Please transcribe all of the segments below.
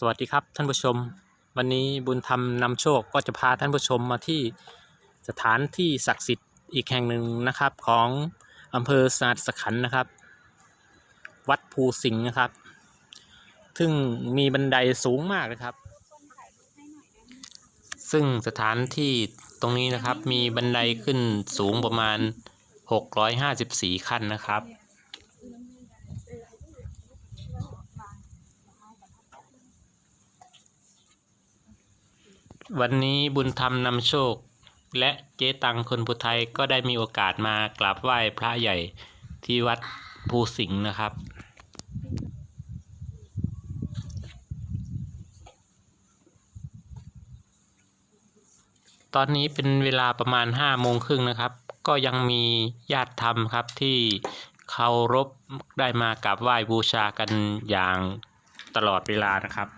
สวัสดีครับท่านผู้ชม วันนี้บุญธรรมนำโชคก็จะพาท่านผู้ชมมาที่สถานที่ศักดิ์สิทธิ์อีกแห่งหนึ่งนะครับของอำเภอสาดสขันนะครับ วัดภูสิงห์นะครับ ซึ่งมีบันไดสูงมากนะครับ ซึ่งสถานที่ตรงนี้นะครับมีบันไดขึ้นสูงประมาณ 654 ขั้นนะครับ วันนี้บุญธรรมนำโชค และเจ๊ตังคนพุไทยก็ได้มีโอกาสมากราบไหว้พระใหญ่ที่วัดภูสิงห์นะครับ ตอนนี้เป็นเวลาประมาณห้าโมงครึ่งนะครับ ก็ยังมีญาติธรรมครับที่เคารพได้มากราบไหว้บูชากันอย่างตลอดเวลานะครับ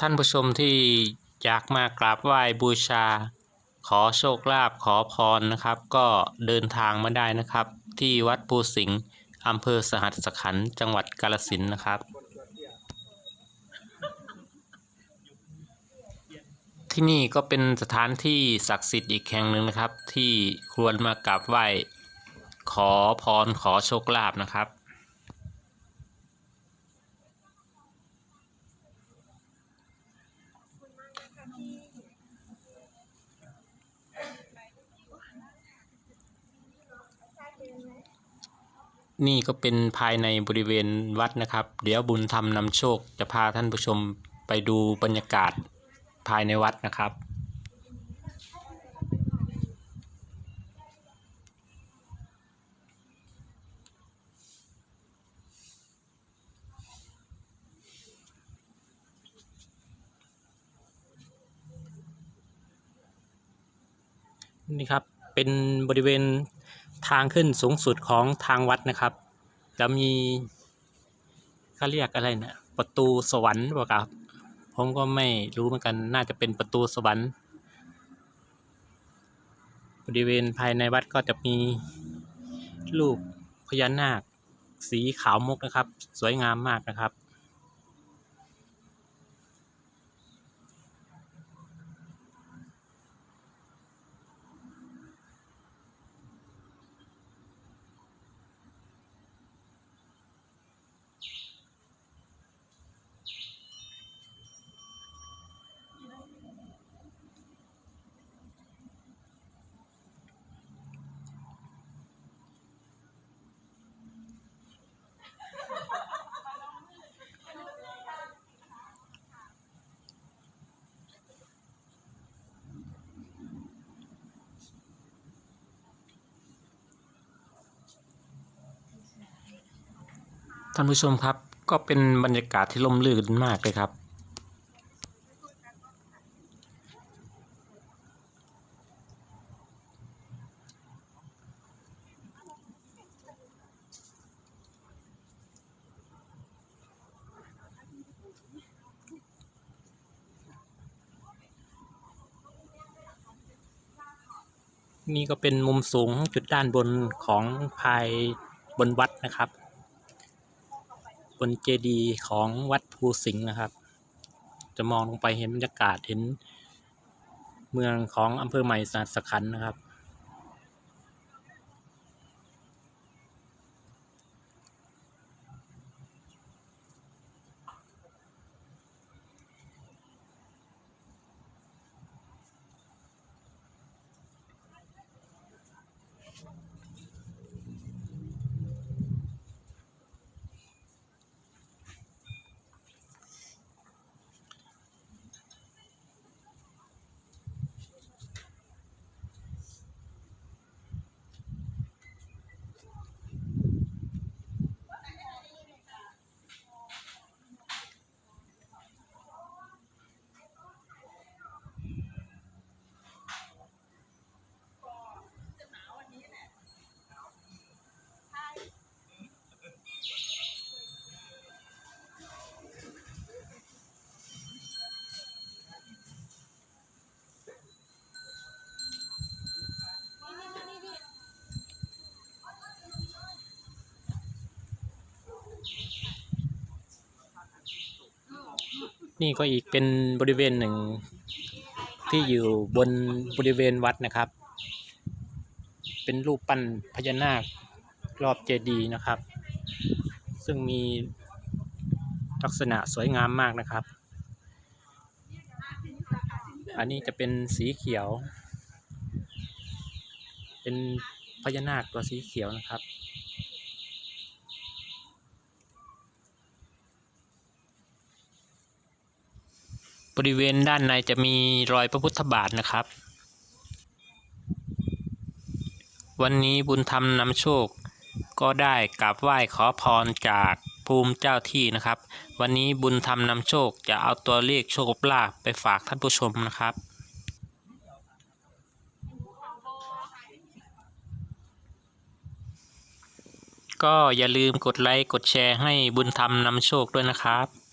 ท่านผู้ชมที่อยากมากราบไหว้บูชา ขอโชคลาภขอพรนะครับ ก็เดินทางมาได้นะครับ ที่วัดภูสิงห์อำเภอสหัสสขันธ์จังหวัดกาฬสินธุ์นะครับ ที่นี่ก็เป็นสถานที่ศักดิ์สิทธิ์อีกแห่งหนึ่งนะครับ ที่ควรมากราบไหว้ขอพรขอโชคลาภนะครับ นี่ก็เป็นภายในบริเวณวัดนะครับ เดี๋ยวบุญธรรมนำโชคจะพาท่านผู้ชมไปดูบรรยากาศภายในวัดนะครับนี่ครับเป็นบริเวณ ทางขึ้นสูงสุดของทางวัดนะครับ จะมีเขาเรียกอะไรเนะี่ยประตูสวรรค์เปล่าครับผมก็ไม่รู้เหมือนกันน่าจะเป็นประตูสวรรค์บริเวณภายในวัดก็จะมีรูปพญานาค สีขาวมุกนะครับ สวยงามมากนะครับ ท่านผู้ชมครับ ก็เป็นบรรยากาศที่ร่มรื่นมากเลยครับ นี่ก็เป็นมุมสูงจุดด้านบนของภายบนวัดนะครับ บนเจดีย์ของวัดภูสิงห์นะครับ จะมองลงไปเห็นบรรยากาศเห็น เมืองของอำเภอใหม่สาดสขันนะครับ นี่ก็อีกเป็นบริเวณหนึ่งที่อยู่บนบริเวณวัดนะครับ เป็นรูปปั้นพญานาครอบเจดีย์นะครับ ซึ่งมีลักษณะสวยงามมากนะครับ อันนี้จะเป็นสีเขียว เป็นพญานาคตัวสีเขียวนะครับ บริเวณด้านในจะมีรอยพระพุทธบาทนะครับ วันนี้บุญธรรมนำโชค ก็ได้กราบไหว้ขอพรจากภูมิเจ้าที่นะครับ วันนี้บุญธรรมนำโชคจะเอาตัวเลขโชคลาภไปฝากท่านผู้ชมนะครับก็อย่าลืมกดไลค์ กดแชร์ให้บุญธรรมนำโชคด้วยนะครับ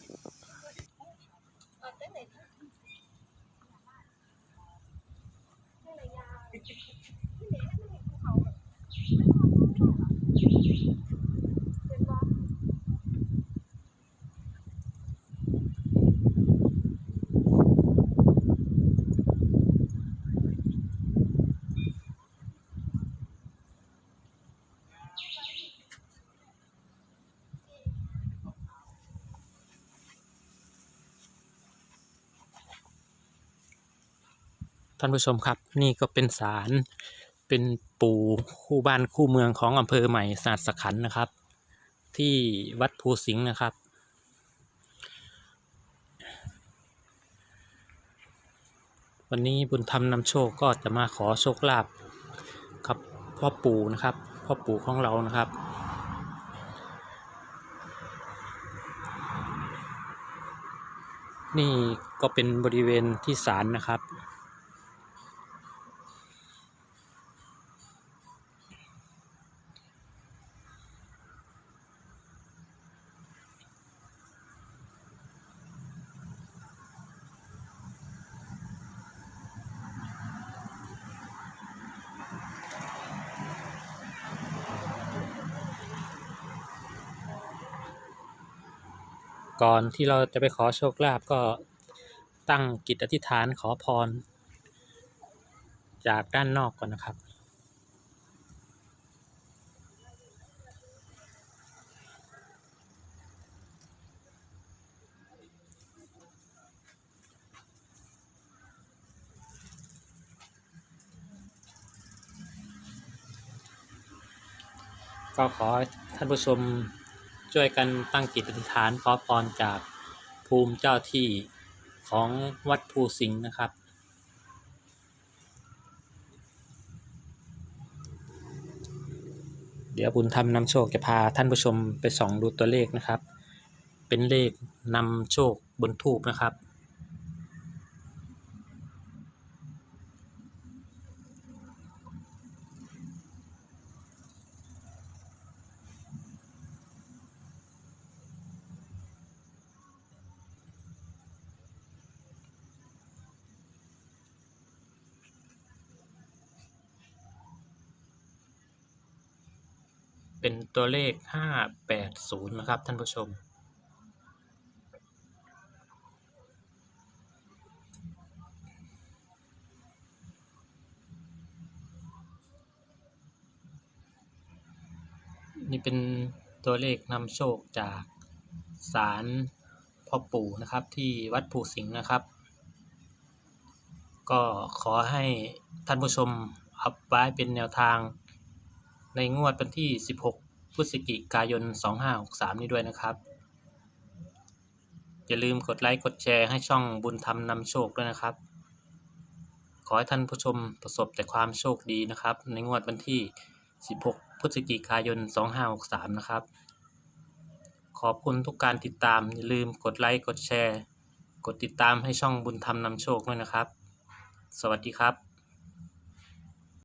ท่านผู้ชมครับ นี่ก็เป็นศาลเป็นปู่คู่บ้านคู่เมืองของอำเภอใหม่สาสขันนะครับ ที่วัดภูสิงห์นะครับ วันนี้บุญธรรมนำโชคก็จะมาขอโชคลาภครับพ่อปู่นะครับพ่อปู่ของเรานะครับนี่ก็เป็นบริเวณที่ศาลนะครับ ก่อนที่เราจะไปขอโชคลาภก็ตั้งจิตอธิษฐานขอพร จากด้านนอกก่อนนะครับก็ขอท่านผู้ชม ช่วยกันตั้งจิตอธิษฐานขอพรจากภูมิเจ้าที่ของวัดภูสิงห์นะครับ เดี๋ยวบุญธรรมนำโชคจะพาท่านผู้ชมไปส่องดูตัวเลขนะครับ เป็นเลขนำโชคบนทูบนะครับ เป็นตัวเลข 580 นะครับ ท่านผู้ชม นี่เป็นตัวเลขนำโชคจากศาลพ่อปู่นะครับที่วัดภูสิงห์นะครับ ก็ขอให้ท่านผู้ชมเอาไว้เป็นแนวทาง ในงวดวันที่ 16 พฤศจิกายน 2563 นี้ด้วยนะครับ อย่าลืมกดไลค์กดแชร์ให้ช่องบุญธรรมนำโชคด้วยนะครับ ขอให้ท่านผู้ชมประสบแต่ความโชคดีนะครับ ในงวดวันที่ 16 พฤศจิกายน 2563 นะครับ ขอบคุณทุกการติดตาม อย่าลืมกดไลค์กดแชร์ กดติดตามให้ช่องบุญธรรมนำโชคด้วยนะครับ สวัสดีครับ